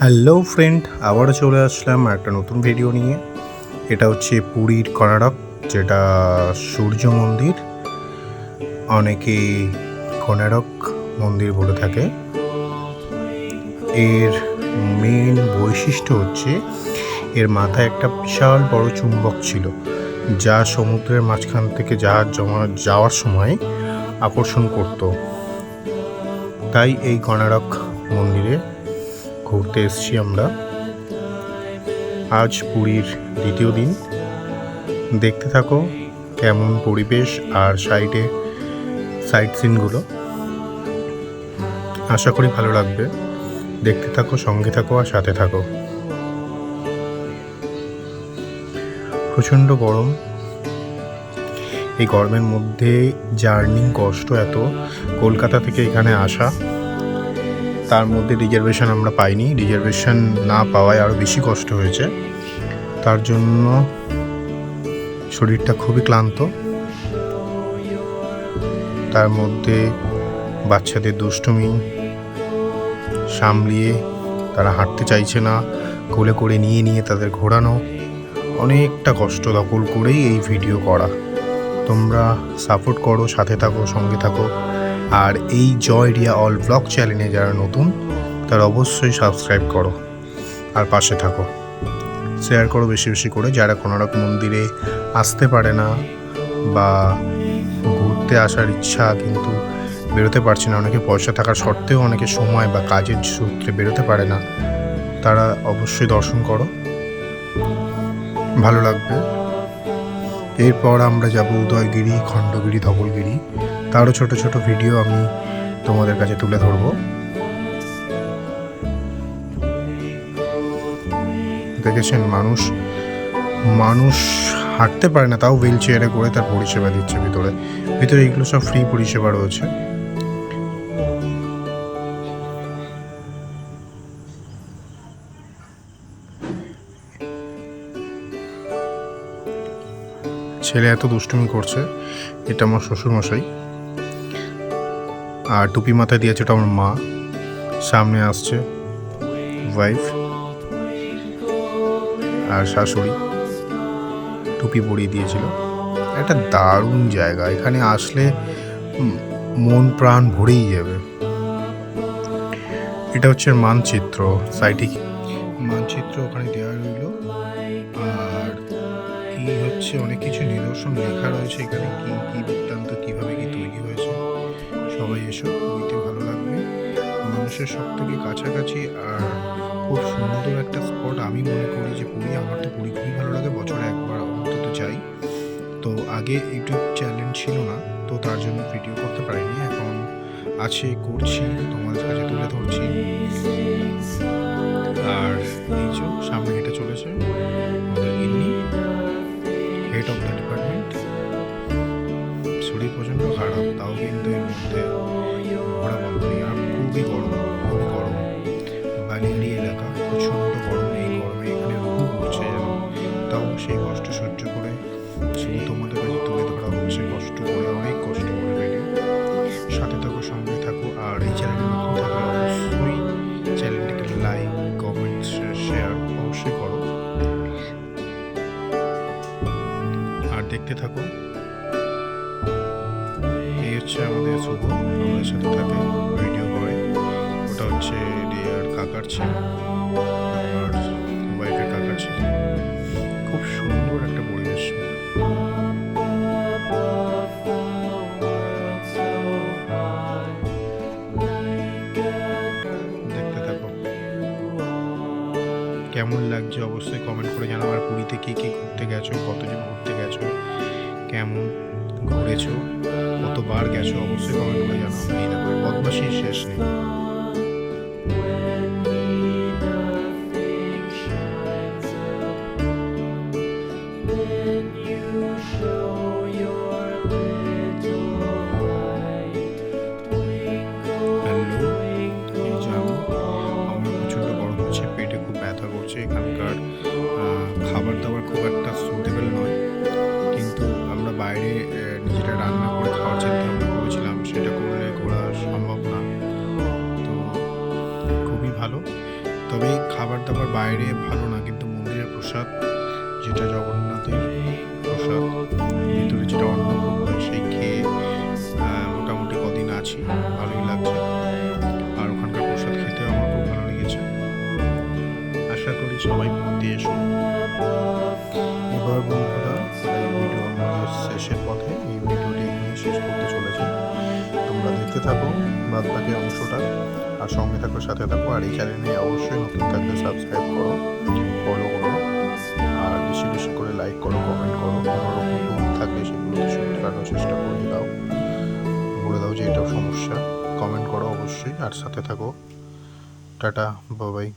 Hello friend, আবারও চলে আসলাম একটা নতুন ভিডিও নিয়ে। এটা হচ্ছে পুরীর কর্ণাটক যেটা সূর্য মন্দির। অনেকে কর্ণাটক মন্দির বলে থাকে। এর মেন বৈশিষ্ট্য হচ্ছে, এর মাথায় একটা বিশাল বড় চুম্বক ছিল, যা সমুদ্রের মাঝখান থেকে জাহাজ জমা যাওয়ার সময় আকর্ষণ করত। তাই এই কর্ণাটক মন্দিরে ঘুরতে এসেছি আমরা। আজ পুরীর দ্বিতীয় দিন। দেখতে থাকো কেমন পরিবেশ আর সাইডে সাইট সিনগুলো। আশা করি ভালো লাগবে। দেখতে থাকো, সঙ্গে থাকো আর সাথে থাকো। প্রচণ্ড গরম। এই গরমের মধ্যে জার্নি কষ্ট এত। কলকাতা থেকে এখানে আসা। তার মধ্যে রিজার্ভেশন আমরা পাইনি। রিজার্ভেশন না পাওয়ায় আরও বেশি কষ্ট হয়েছে। তার জন্য শরীরটা খুবই ক্লান্ত। তার মধ্যে বাচ্চাদের দুষ্টুমি সামলিয়ে তারা হাঁটতে চাইছে না। কোলে করে নিয়ে নিয়ে তাদের ঘোরানো। অনেকটা কষ্ট দখল করেই এই ভিডিও করা। তোমরা সাপোর্ট করো, সাথে থাকো, সঙ্গে থাকো। আর এই জয় রিয়া অল ব্লগ চ্যানেলে যারা নতুন, তারা অবশ্যই সাবস্ক্রাইব করো আর পাশে থাকো। শেয়ার করো বেশি বেশি করে, যারা কোনারক মন্দিরে আসতে পারে না বা ঘুরতে আসার ইচ্ছা কিন্তু বেরোতে পারছে না, অনেকে পয়সা থাকার সত্ত্বেও অনেকে সময় বা কাজের সূত্রে বেরোতে পারে না, তারা অবশ্যই দর্শন করো। ভালো লাগবে। এরপর আমরা যাব উদয়গিরি, খণ্ডগিরি, ধবলগিরি। তারও ছোট ছোট ভিডিও আমি তোমাদের কাছে তুলে ধরবো। দেখেছেন, মানুষ মানুষ হাঁটতে পারে না, তাও হুইল চেয়ারে করে তার পরিষেবা দিচ্ছে ভিতরে। ভিতরে এগুলো সব ফ্রি পরিষেবা রয়েছে। ছেলে এত দুষ্টুমি করছে, এটা আমার শ্বশুর মশাই আর টুপি মাথায় দিয়েছে ওটা আমার মা। সামনে আসছে ওয়াইফ আর শাশুড়ি। টুপি পরিয়ে দিয়েছিল। একটা দারুণ জায়গা। এখানে আসলে মন প্রাণ ভরেই যাবে। এটা হচ্ছে মানচিত্র সাইটে মানচিত্র ওখানে দেওয়া রইল। আর এই হচ্ছে অনেক কিছু নিদর্শন লেখা রয়েছে। এখানে কি কি বৃত্তান্ত এসো বইতে ভালো লাগবে। মানুষের সব থেকে কাছাকাছি আর খুব সুন্দর একটা স্পট আমি মনে করি যে পুরী। আমার তো পুরী খুবই ভালো লাগে, বছরে একবার অন্তত যাই। তো আগে ইউটিউব চ্যানেল ছিল না, তো তার জন্য ভিডিও করতে পারিনি। এখন আছে, করছি, তোমাদের কাছে তুলে ধরছি। হচ্ছে কষ্ট করে, অনেক কষ্ট করে সাথে থাকো, সঙ্গে থাকো, আর এই চ্যানেলে থাকলে অবশ্যই চ্যানেলটিকে লাইক কমেন্ট শেয়ার অবশ্যই করো। আর দেখতে থাকো। এই হচ্ছে আমাদের শুভ আমাদের সাথে থাকে ভিডিও করে। ওটা হচ্ছে কাকার ছেলে আমার ওয়াইফের কাকার ছেলে। খুব সুন্দর একটা পরিবেশ। কেমন লাগছে অবশ্যই কমেন্ট করে জানাও। আর পুরীতে কী কী ঘুরতে গেছো? কতজন ঘুরতে গেছো? কেমন ঘুরেছো? কতবার গেছো? অবশ্যই কমেন্ট করে জানাও। এই দেখো বদমাসির শেষ নেই। নিজেরা রান্না করে খাওয়ার চিন্তা ভাবনা করেছিলাম সেটা করলে করা সম্ভব না। তো খুবই ভালো। তবে খাবার দাবার বাইরে ভালো না, কিন্তু মন্দিরের প্রসাদ, যেটা জগন্নাথের প্রসাদ, ভিতরে যেটা অন্নভোগ হয়, সেই খেয়ে মোটামুটি কদিন আছি। ভালোই লাগছে। আর ওখানকার প্রসাদ খেতে আমার খুব ভালো লেগেছে। আশা করি সবাই মন দিয়ে এসো দেখতে থাকো বাদ বাকি অংশটা। আর সঙ্গে থাকো, সাথে থাকো। আর এই চ্যানেলে অবশ্যই নতুন থাকলে সাবস্ক্রাইব করো ফলো করো। আর বেশি বেশি করে লাইক করো কমেন্ট করো। কোনো রকম ভুল থাকলে সেগুলোকে শুনতে কাটার চেষ্টা করে দাও। বলে দাও যে এটাও সমস্যা। কমেন্ট করো অবশ্যই। আর সাথে থাকো। টাটা বাবাই